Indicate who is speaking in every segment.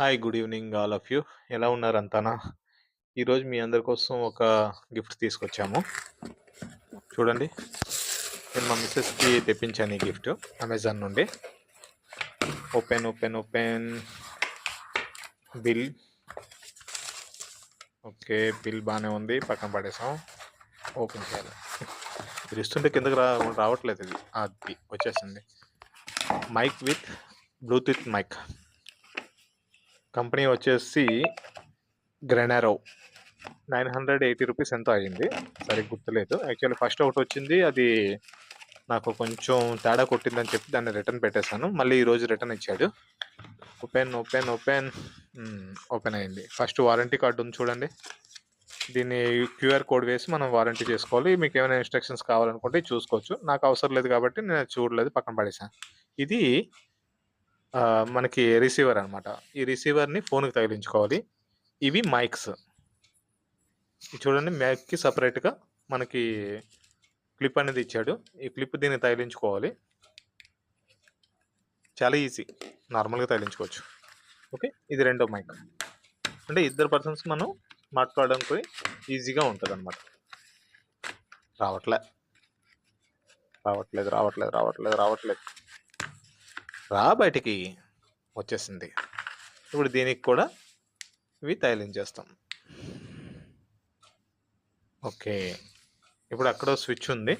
Speaker 1: Hi good evening all of you. ఎలా ఉన్నారు అంతానా? ఈరోజు మీ అందరి కోసం ఒక గిఫ్ట్ తీసుకొచ్చాము. చూడండి. నేను మా మిస్సెస్కి తెప్పించాను ఈ గిఫ్ట్ అమెజాన్ నుండి. Open open open. Bill. Okay bill బాగానే ఉంది. పక్కన పడేసాం. ఓపెన్ చేయాలి. ఇది ఇస్తుంటే కిందకి రా రావట్లేదు ఇది. అది వచ్చేసింది. Mic with Bluetooth mic. Company వచ్చేసి గ్రెనారో. నైన్ హండ్రెడ్ ఎయిటీ రూపీస్ ఎంతో అయ్యింది. సరే గుర్తులేదు. యాక్చువల్లీ ఫస్ట్ ఒకటి వచ్చింది. అది నాకు కొంచెం తేడా కొట్టిందని చెప్పి దాన్ని రిటర్న్ పెట్టేశాను. మళ్ళీ ఈరోజు రిటర్న్ ఇచ్చాడు. Open open open. ఓపెన్ అయింది. ఫస్ట్ వారంటీ కార్డు ఉంది చూడండి. దీన్ని క్యూఆర్ కోడ్ వేసి మనం వారంటీ చేసుకోవాలి. మీకు ఏమైనా ఇన్స్ట్రక్షన్స్ కావాలనుకుంటే చూసుకోవచ్చు. నాకు అవసరం లేదు కాబట్టి నేను చూడలేదు పక్కన పడేసాను ఇది మనకి రిసీవర్ అనమాట ఈ రిసీవర్ని ఫోన్కి తగిలించుకోవాలి. ఇవి మైక్స్. చూడండి మైక్కి సపరేట్గా మనకి క్లిప్ అనేది ఇచ్చాడు. ఈ క్లిప్ దీన్ని తగిలించుకోవాలి. చాలా ఈజీ. నార్మల్గా తగిలించుకోవచ్చు. ఓకే? ఇది రెండో మైక్. అంటే ఇద్దరు పర్సన్స్ మనం మాట్లాడడానికి ఈజీగా ఉంటుంది అనమాట రావట్లే. రావట్లేదు రావట్లేదు రావట్లేదు రావట్లేదు. రా బయటికి వచ్చేసింది. ఇప్పుడు దీనికి కూడా ఇవి తగిలించేస్తాం ఓకే. ఇప్పుడు అక్కడ స్విచ్ ఉంది.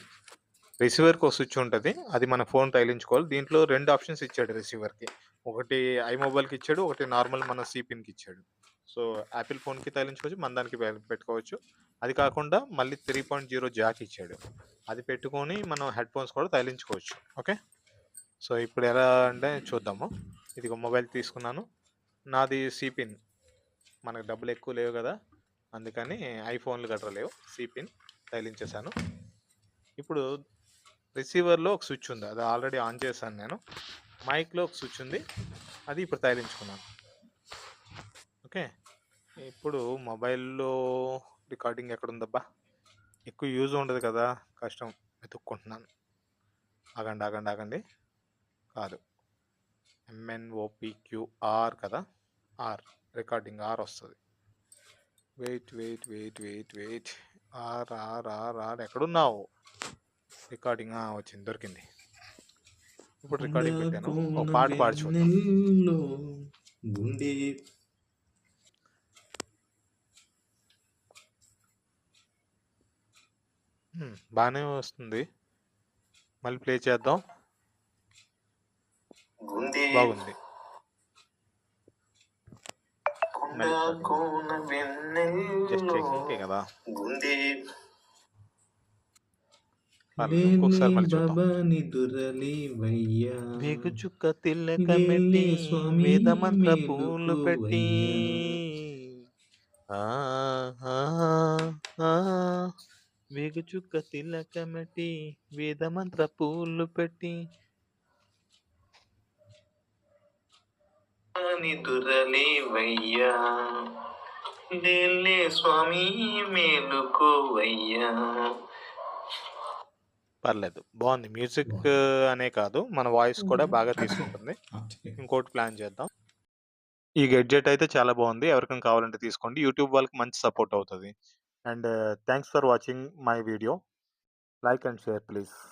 Speaker 1: రిసీవర్కి ఒక స్విచ్ ఉంటుంది. అది మన ఫోన్ తగిలించుకోవాలి. దీంట్లో రెండు ఆప్షన్స్ ఇచ్చాడు రిసీవర్కి. ఒకటి ఐ మొబైల్కి ఇచ్చాడు ఒకటి నార్మల్ మన సిపిన్కి ఇచ్చాడు. సో యాపిల్ ఫోన్కి తగిలించుకోవచ్చు మన దానికి పెట్టుకోవచ్చు. అది కాకుండా మళ్ళీ త్రీ పాయింట్ జీరో జాక్ ఇచ్చాడు. అది పెట్టుకొని మనం హెడ్ ఫోన్స్ కూడా తగిలించుకోవచ్చు. ఓకే? సో ఇప్పుడు ఎలా అంటే చూద్దాము. ఇది మొబైల్ తీసుకున్నాను. నాది సిపిన్ మనకు డబ్బులు ఎక్కువ లేవు కదా. అందుకని ఐఫోన్లు గట్రా లేవు. సిపిన్ తగిలించేశాను. ఇప్పుడు రిసీవర్లో ఒక స్విచ్ ఉంది. అది ఆల్రెడీ ఆన్ చేశాను నేను. మైక్లో ఒక స్విచ్ ఉంది. అది ఇప్పుడు తగిలించుకున్నాను. ఓకే? ఇప్పుడు మొబైల్లో రికార్డింగ్ ఎక్కడుందబ్బా? ఎక్కువ యూజ్ ఉండదు కదా. కష్టం. వెతుక్కుంటున్నాను. ఆగండి ఆగండి ఆగండి. కాదు. M N O P Q R కదా? ఆర్ రికార్డింగ్ ఆర్ వస్తుంది. Wait wait wait wait wait R R R R ఎక్కడున్నావు? రికార్డింగ్ వచ్చింది దొరికింది. ఇప్పుడు రికార్డింగ్ పెట్టాను. ఒక పాట పాడి బాగానే వస్తుంది. మళ్ళీ ప్లే చేద్దాం
Speaker 2: గుండె
Speaker 1: బాగుంది
Speaker 2: కొండ
Speaker 1: మళ్ళీ recording.
Speaker 2: కోన
Speaker 1: జస్ట్
Speaker 2: వెన్నెల్లో
Speaker 1: టెక్నికే కదా
Speaker 2: గుండె
Speaker 1: పర్లేదు, ఇంకొకసారి మళ్ళీ వేగు చుక్క తిల్లక వేద మంత్ర
Speaker 2: మేలుకు
Speaker 1: పూలు పెట్టి.
Speaker 2: వయ్యా
Speaker 1: ఆ, ఆ, ఆ. వేగు చుక్క తిల్లక మెట్టి వేద మంత్ర పూలు పెట్టి
Speaker 2: నిదురలి వయ్యా ఇదేలే స్వామి మేలుకోవయ్యా.
Speaker 1: పర్లేదు బాగుంది. మ్యూజిక్ అనే కాదు మన వాయిస్ కూడా బాగా తీసుకుంటుంది. ఇంకోటి ప్లాన్ చేద్దాం. ఈ గెడ్జెట్ అయితే చాలా బాగుంది ఎవరికైనా కావాలంటే తీసుకోండి. యూట్యూబ్ వాళ్ళకి మంచి సపోర్ట్ అవుతుంది. And thanks for watching my video. Like and share please.